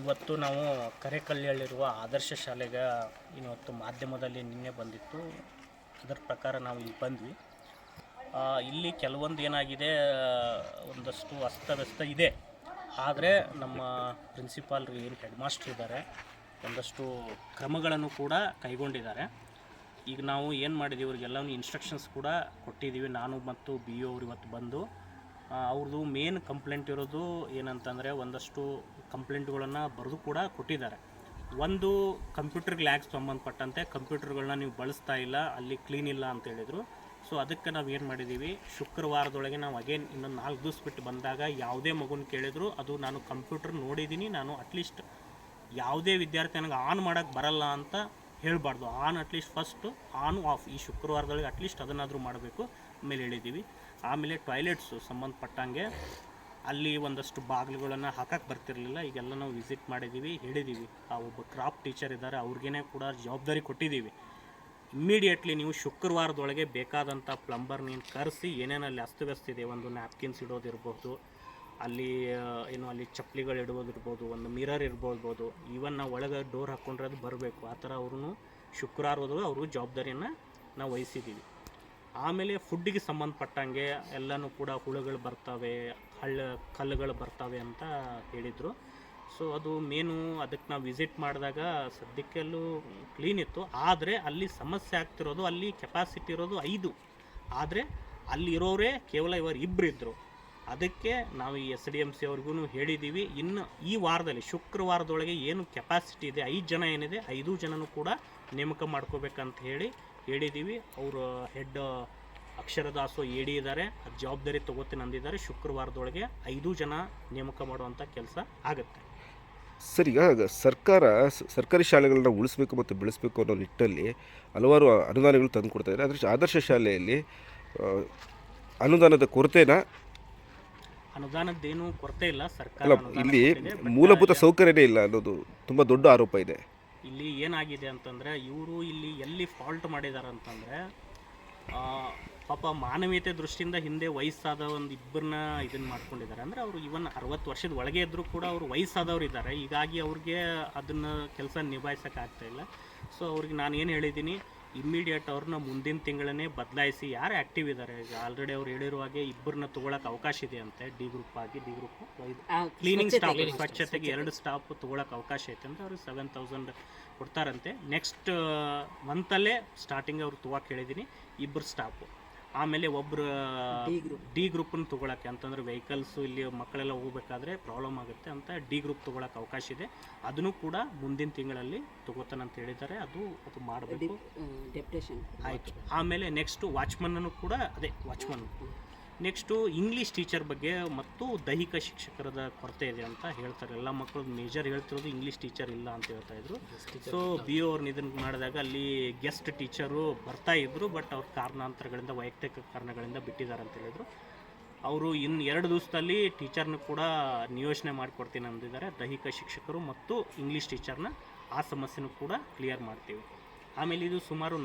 ಇವತ್ತು ನಾವು ಕರೆಕಲ್ಲಿಯಲ್ಲಿರುವ ಆದರ್ಶ ಶಾಲೆಗೆ ಇವತ್ತು ಮಾಧ್ಯಮದಲ್ಲಿ ನಿನ್ನೆ ಬಂದಿತ್ತು. ಅದರ ಪ್ರಕಾರ ನಾವು ಇಲ್ಲಿ ಬಂದ್ವಿ. ಇಲ್ಲಿ ಕೆಲವೊಂದು ಏನಾಗಿದೆ ಒಂದಷ್ಟು ಅಸ್ತವ್ಯಸ್ತ ಇದೆ. ಆದರೆ ನಮ್ಮ ಪ್ರಿನ್ಸಿಪಾಲ್ರು ಏನು ಹೆಡ್ ಮಾಸ್ಟರ್ ಇದ್ದಾರೆ, ಒಂದಷ್ಟು ಕ್ರಮಗಳನ್ನು ಕೂಡ ಕೈಗೊಂಡಿದ್ದಾರೆ. ಈಗ ನಾವು ಏನು ಮಾಡಿದ್ದೀವಿ ಇವ್ರಿಗೆಲ್ಲವೂ ಇನ್ಸ್ಟ್ರಕ್ಷನ್ಸ್ ಕೂಡ ಕೊಟ್ಟಿದ್ದೀವಿ. ನಾನು ಮತ್ತು ಬಿ ಇವತ್ತು ಬಂದು ಅವ್ರದ್ದು ಮೇನ್ ಕಂಪ್ಲೇಂಟ್ ಇರೋದು ಏನಂತಂದರೆ ಒಂದಷ್ಟು ಕಂಪ್ಲೇಂಟ್ಗಳನ್ನು ಬರೆದು ಕೂಡ ಕೊಟ್ಟಿದ್ದಾರೆ. ಒಂದು ಕಂಪ್ಯೂಟರ್ ಲ್ಯಾಗ್ ಸಂಬಂಧಪಟ್ಟಂತೆ ಕಂಪ್ಯೂಟರ್ಗಳನ್ನ ನೀವು ಬಳಸ್ತಾ ಇಲ್ಲ, ಅಲ್ಲಿ ಕ್ಲೀನ್ ಇಲ್ಲ ಅಂತ ಹೇಳಿದರು. ಸೊ ಅದಕ್ಕೆ ನಾವು ಏನು ಮಾಡಿದ್ದೀವಿ ಶುಕ್ರವಾರದೊಳಗೆ ನಾವು ಅಗೇನ್ ಇನ್ನೊಂದು ನಾಲ್ಕು ದಿವ್ಸ ಬಿಟ್ಟು ಬಂದಾಗ ಯಾವುದೇ ಮಗುನ ಕೇಳಿದ್ರು, ಅದು ನಾನು ಕಂಪ್ಯೂಟರ್ ನೋಡಿದ್ದೀನಿ ನಾನು ಅಟ್ಲೀಸ್ಟ್ ಯಾವುದೇ ವಿದ್ಯಾರ್ಥಿ ನನಗೆ ಆನ್ ಮಾಡೋಕ್ಕೆ ಬರಲ್ಲ ಅಂತ ಹೇಳಬಾರ್ದು. On at least first on of ಈ ಶುಕ್ರವಾರದೊಳಗೆ ಅಟ್ಲೀಸ್ಟ್ ಅದನ್ನಾದರೂ ಮಾಡಬೇಕು, ಆಮೇಲೆ ಹೇಳಿದ್ದೀವಿ ಆಮೇಲೆ ಟಾಯ್ಲೆಟ್ಸು ಸಂಬಂಧಪಟ್ಟಂಗೆ ಅಲ್ಲಿ ಒಂದಷ್ಟು ಬಾಗಿಲುಗಳನ್ನು ಹಾಕಕ್ಕೆ ಬರ್ತಿರಲಿಲ್ಲ. ಈಗೆಲ್ಲ ನಾವು ವಿಸಿಟ್ ಮಾಡಿದ್ದೀವಿ ಹೇಳಿದ್ದೀವಿ ಆ ಒಬ್ಬ ಕ್ರಾಫ್ಟ್ ಟೀಚರ್ ಇದ್ದಾರೆ ಅವ್ರಿಗೇ ಕೂಡ ಜವಾಬ್ದಾರಿ ಕೊಟ್ಟಿದ್ದೀವಿ ಇಮ್ಮಿಡಿಯೇಟ್ಲಿ ನೀವು ಶುಕ್ರವಾರದೊಳಗೆ ಬೇಕಾದಂಥ ಪ್ಲಂಬರ್ ನೀನು ಕರೆಸಿ ಏನೇನಲ್ಲಿ ಅಸ್ತವ್ಯಸ್ತ ಇದೆ, ಒಂದು ನ್ಯಾಪ್ಕಿನ್ಸ್ ಇಡೋದಿರ್ಬೋದು, ಅಲ್ಲಿ ಏನು ಅಲ್ಲಿ ಚಪ್ಪಲಿಗಳು ಇಡ್ಬೋದಿರ್ಬೋದು ಒಂದು ಮಿರರ್ ಇರ್ಬೋದು ಈವನ್ ನಾವು ಒಳಗೆ ಡೋರ್ ಹಾಕ್ಕೊಂಡ್ರೆ ಅದು ಬರಬೇಕು. ಆ ಥರ ಅವ್ರೂ ಶುಕ್ರವಾರದೊಳಗೆ ಅವರು ಜವಾಬ್ದಾರಿಯನ್ನು ನಾವು ವಹಿಸಿದ್ದೀವಿ ಆಮೇಲೆ ಫುಡ್ಡಿಗೆ ಸಂಬಂಧಪಟ್ಟಂಗೆ ಎಲ್ಲನೂ ಕೂಡ ಹುಳುಗಳು ಬರ್ತವೆ, ಹಳ್ಳ ಕಲ್ಲುಗಳು ಬರ್ತವೆ ಅಂತ ಹೇಳಿದರು. ಸೊ ಅದು ಮೇನು ಅದಕ್ಕೆ ನಾವು ವಿಸಿಟ್ ಮಾಡಿದಾಗ ಸದ್ಯಕ್ಕೆಲ್ಲೂ ಕ್ಲೀನ್ ಇತ್ತು. ಆದರೆ ಅಲ್ಲಿ ಸಮಸ್ಯೆ ಆಗ್ತಿರೋದು ಅಲ್ಲಿ ಕೆಪಾಸಿಟಿ ಇರೋದು ಐದು. ಆದರೆ ಅಲ್ಲಿರೋರೇ ಕೇವಲ ಇವರು ಇಬ್ಬರು ಇದ್ದರು ಅದಕ್ಕೆ ನಾವು ಈ ಎಸ್ ಡಿ ಎಂ ಸಿ ಅವ್ರಿಗೂ ಹೇಳಿದ್ದೀವಿ ಇನ್ನು ಈ ವಾರದಲ್ಲಿ, ಶುಕ್ರವಾರದೊಳಗೆ ಏನು ಕೆಪಾಸಿಟಿ ಇದೆ, ಐದು ಜನ ಏನಿದೆ, ಐದು ಜನನೂ ಕೂಡ ನೇಮಕ ಮಾಡ್ಕೋಬೇಕಂತ ಹೇಳಿ ಹೇಳಿದ್ದೀವಿ ಅವರು ಹೆಡ್ ಅಕ್ಷರದಾಸು ಡಿ ಇದ್ದಾರೆ ಅದು ಜವಾಬ್ದಾರಿ ತಗೋತೀನಿ ಅಂದಿದ್ದಾರೆ. ಶುಕ್ರವಾರದೊಳಗೆ ಐದು ಜನ ನೇಮಕ ಮಾಡುವಂಥ ಕೆಲಸ ಆಗುತ್ತೆ. ಸರ್ ಈಗ ಸರ್ಕಾರ ಸರ್ಕಾರಿ ಶಾಲೆಗಳನ್ನ ಉಳಿಸ್ಬೇಕು ಮತ್ತು ಬೆಳೆಸಬೇಕು ಅನ್ನೋ ನಿಟ್ಟಲ್ಲಿ ಹಲವಾರು ಅನುದಾನಗಳು ತಂದು ಕೊಡ್ತಾ ಇದ್ದಾರೆ. ಆದರೆ ಆದರ್ಶ ಶಾಲೆಯಲ್ಲಿ ಅನುದಾನದ ಕೊರತೆನ? ಅನುದಾನದ್ದೇನು ಕೊರತೆ ಇಲ್ಲ. ಸರ್ಕಾರ ಇಲ್ಲಿ ಮೂಲಭೂತ ಸೌಕರ್ಯನೇ ಇಲ್ಲ ಅನ್ನೋದು ತುಂಬ ದೊಡ್ಡ ಆರೋಪ ಇದೆ. ಇಲ್ಲಿ ಏನಾಗಿದೆ ಅಂತಂದರೆ, ಇವರು ಇಲ್ಲಿ ಎಲ್ಲಿ ಫಾಲ್ಟ್ ಮಾಡಿದ್ದಾರೆ ಅಂತಂದರೆ ಪಾಪ ಮಾನವೀಯತೆ ದೃಷ್ಟಿಯಿಂದ ಹಿಂದೆ ವಯಸ್ಸಾದ ಒಂದು ಇಬ್ಬರನ್ನ ಇದನ್ನು ಮಾಡ್ಕೊಂಡಿದ್ದಾರೆ ಅಂದರೆ ಅವರು ಇವನ್ ಅರವತ್ತು ವರ್ಷದ ಒಳಗೆ ಇದ್ದರೂ ಕೂಡ ಅವರು ವಯಸ್ಸಾದವ್ರು ಇದ್ದಾರೆ ಹೀಗಾಗಿ ಅವ್ರಿಗೆ ಅದನ್ನು ಕೆಲಸ ನಿಭಾಯಿಸೋಕ್ಕಾಗ್ತಾ ಇಲ್ಲ. ಸೊ ಅವ್ರಿಗೆ ನಾನು ಏನು ಹೇಳಿದ್ದೀನಿ ಇಮ್ಮಿಡಿಯೇಟ್ ಅವ್ರನ್ನ ಮುಂದಿನ ತಿಂಗಳನ್ನೇ ಬದಲಾಯಿಸಿ ಯಾರು ಆ್ಯಕ್ಟಿವ್ ಇದ್ದಾರೆ ಈಗ ಆಲ್ರೆಡಿ ಅವ್ರು ಹೇಳಿರೋ ಹಾಗೆ ಇಬ್ಬರನ್ನ ತೊಗೊಳಕ್ಕೆ ಅವಕಾಶ ಇದೆ ಅಂತೆ ಡಿ ಗ್ರೂಪ್ ಆಗಿ ಡಿ ಗ್ರೂಪ್ ಕ್ಲೀನಿಂಗ್ ಸ್ಟಾಫ್ ಸ್ವಚ್ಛತೆಗೆ ಎರಡು ಸ್ಟಾಫ್ ತೊಗೊಳಕ್ಕೆ ಅವಕಾಶ ಐತೆ ಅಂತ ಅವ್ರಿಗೆ ಸೆವೆನ್ ತೌಸಂಡ್ ಕೊಡ್ತಾರಂತೆ. ನೆಕ್ಸ್ಟ್ ಮಂತಲ್ಲೇ ಸ್ಟಾರ್ಟಿಂಗ್ ಅವ್ರು ತೊಗೊಳಕ್ಕೆ ಹೇಳಿದ್ದೀನಿ ಇಬ್ಬರು ಸ್ಟಾಫು ಆಮೇಲೆ ಒಬ್ರು ಡಿ ಗ್ರೂಪನ್ನು ತೊಗೊಳಕ್ಕೆ ಅಂತಂದ್ರೆ ವೆಹಿಕಲ್ಸು ಇಲ್ಲಿ ಮಕ್ಕಳೆಲ್ಲ ಹೋಗ್ಬೇಕಾದ್ರೆ ಪ್ರಾಬ್ಲಮ್ ಆಗುತ್ತೆ ಅಂತ ಡಿ ಗ್ರೂಪ್ ತೊಗೊಳಕ್ಕೆ ಅವಕಾಶ ಇದೆ. ಅದನ್ನು ಕೂಡ ಮುಂದಿನ ತಿಂಗಳಲ್ಲಿ ತೊಗೋತಾನೆ ಅಂತ ಹೇಳಿದ್ದಾರೆ. ಅದು ಅದು ಮಾಡಬೇಕು. ಆಯಿತು. ಆಮೇಲೆ ನೆಕ್ಸ್ಟು ವಾಚ್ಮನ್ನೂ ಕೂಡ ಅದೇ ವಾಚ್ಮನ್ ನೆಕ್ಸ್ಟು ಇಂಗ್ಲೀಷ್ ಟೀಚರ್ ಬಗ್ಗೆ ಮತ್ತು ದೈಹಿಕ ಶಿಕ್ಷಕರದ ಕೊರತೆ ಇದೆ ಅಂತ ಹೇಳ್ತಾರೆ. ಎಲ್ಲ ಮಕ್ಕಳು ಮೇಜರ್ ಹೇಳ್ತಿರೋದು ಇಂಗ್ಲೀಷ್ ಟೀಚರ್ ಇಲ್ಲ ಅಂತ ಹೇಳ್ತಾ ಇದ್ರು. ಸೊ ಬಿ ಓ ಅವ್ರನ್ನ ಇದನ್ನು ಮಾಡಿದಾಗ ಅಲ್ಲಿ ಗೆಸ್ಟ್ ಟೀಚರು ಬರ್ತಾ ಇದ್ರು ಬಟ್ ಅವ್ರ ಕಾರಣಾಂತರಗಳಿಂದ ವೈಯಕ್ತಿಕ ಕಾರಣಗಳಿಂದ ಬಿಟ್ಟಿದ್ದಾರೆ ಅಂತ ಹೇಳಿದ್ರು. ಅವರು ಇನ್ನು ಎರಡು ದಿವಸದಲ್ಲಿ ಟೀಚರ್ನ ಕೂಡ ನಿಯೋಜನೆ ಮಾಡಿಕೊಡ್ತೀನಿ ಅಂದಿದ್ದಾರೆ. ದೈಹಿಕ ಶಿಕ್ಷಕರು ಮತ್ತು ಇಂಗ್ಲೀಷ್ ಟೀಚರ್ನ ಆ ಸಮಸ್ಯೆನೂ ಕೂಡ ಕ್ಲಿಯರ್ ಮಾಡ್ತೀವಿ. ಆಮೇಲೆ ಇದು ಸುಮಾರು